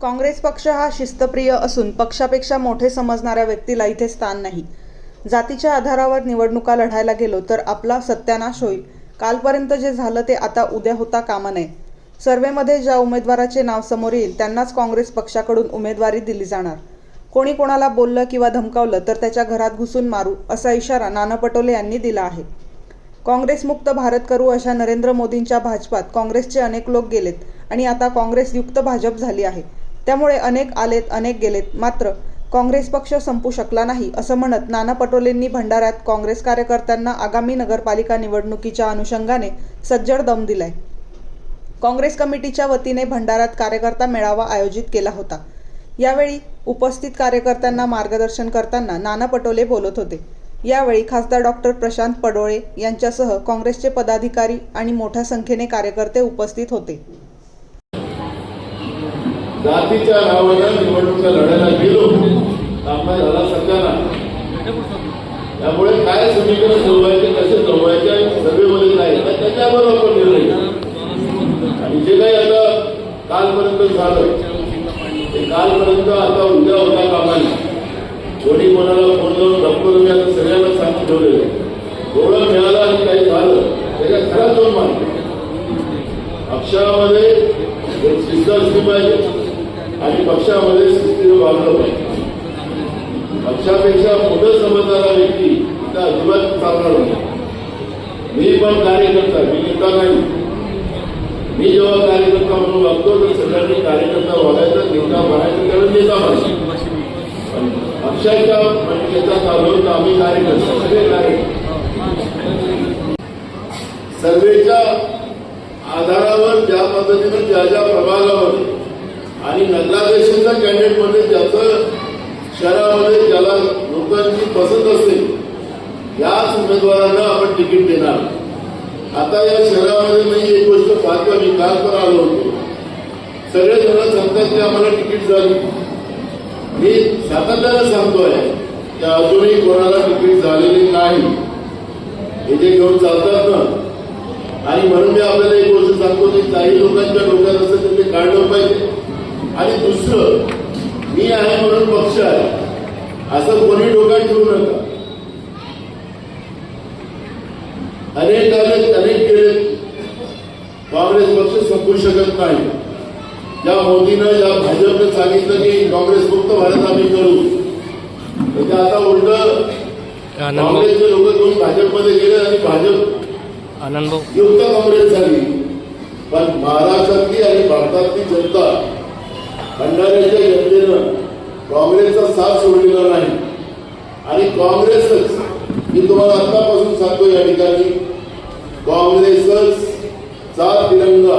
काँग्रेस पक्ष हा शिस्तप्रिय असून पक्षापेक्षा मोठे समजणाऱ्या व्यक्तीला इथे स्थान नाही. जातीच्या आधारावर निवडणुका लढायला गेलो तर आपला सत्यानाश होईल. कालपर्यंत जे झालं ते आता उद्या होता कामा नये. सर्वेमध्ये ज्या उमेदवाराचे नाव समोर येईल त्यांनाच काँग्रेस पक्षाकडून उमेदवारी दिली जाणार. कोणी कोणाला बोललं किंवा धमकावलं तर त्याच्या घरात घुसून मारू असा इशारा नाना पटोले यांनी दिला आहे. काँग्रेसमुक्त भारत करू अशा नरेंद्र मोदींच्या भाजपात काँग्रेसचे अनेक लोक गेलेत आणि आता काँग्रेसयुक्त भाजप झाली आहे. त्यामुळे अनेक आलेत अनेक गेलेत. मात्र काँग्रेस पक्ष संपू शकला नाही असं म्हणत नाना पटोलेंनी भंडाऱ्यात काँग्रेस कार्यकर्त्यांना आगामी नगरपालिका निवडणुकीच्या अनुषंगाने सज्जड दम दिलाय. काँग्रेस कमिटीच्या वतीने भंडाऱ्यात कार्यकर्ता मेळावा आयोजित केला होता. यावेळी उपस्थित कार्यकर्त्यांना मार्गदर्शन करताना नाना पटोले बोलत होते. यावेळी खासदार डॉक्टर प्रशांत पडोळे यांच्यासह काँग्रेसचे पदाधिकारी आणि मोठ्या संख्येने कार्यकर्ते उपस्थित होते. जातीच्या नावानं निवडणुका लढायला गेलो. सामना झाला सत्याना त्यामुळे काय समीकरण सोडवायचे कसे सोडवायचे सभेमध्ये काय त्याच्यावर आपण निर्णय आणि जे काही आता कालपर्यंत झालं ते कालपर्यंत आता उद्या होता कामाने कोणी कोणाला फोन लावून धक्को मी आता सगळ्यांना सांगून ठेवलेलं आहे. थोडं मिळालं आणि काही झालं त्याच्या खरा दोन मानतो अक्षरामध्ये एक शिस्त असली पाहिजे आणि पक्षामध्ये शिस्तीनं वागलं पाहिजे. पक्षापेक्षा मोठं समजणारा व्यक्ती त्या अजिबात चालणार नाही. मी पण कार्यकर्ता मी नेता नाही. मी जेव्हा कार्यकर्ता म्हणून वागतो तर सगळ्यांनी कार्यकर्ता वागायचा नेता बनायचं त्यावेळी नेता पाहिजे पण पक्षाच्या नेता चालू तर आम्ही कार्यकर्ता सगळे कार्यकर्ते. सर्वेच्या आधारावर ज्या पद्धतीनं ज्या ज्या प्रभागामध्ये आणि नगराध्यक्षांच्या कॅन्डिडेटमध्ये ज्याचं शहरामध्ये ज्याला लोकांची पसंत असेल याच उमेदवारांना आपण तिकीट देणार आता या शहरामध्ये मी एक गोष्ट पाहतो मी काल पण आलो होतो. सगळे जण सांगतात की आम्हाला तिकीट झाली. मी सातत्यानं सांगतोय की अजूनही कोणाला तिकीट झालेली नाही. हे जे घेऊन चालतात ना आणि म्हणून मी आपल्याला एक गोष्ट सांगतो की काही लोकांच्या डोक्यात असं तर ते काढलं पाहिजे आणि दुसरं मी आहे म्हणून पक्ष आहे. असं कोणी डोक्यात ठेवू नका. अनेक अनेक अनेक गेले काँग्रेस पक्ष संपू शकत नाही. ज्या मोदीनं ज्या भाजपनं सांगितलं की काँग्रेस मुक्त भारत आम्ही करू. तर ते आता उलट काँग्रेसचे लोक घेऊन भाजपमध्ये गेले आणि भाजप आनंद युक्त काँग्रेस झाली. पण महाराष्ट्रातली आणि भारतातली जनता काँग्रेसचा साथ सोडलेला नाही. आणि काँग्रेसच मी तुम्हाला आतापासून सांगतो या ठिकाणी काँग्रेसच चा तिरंगा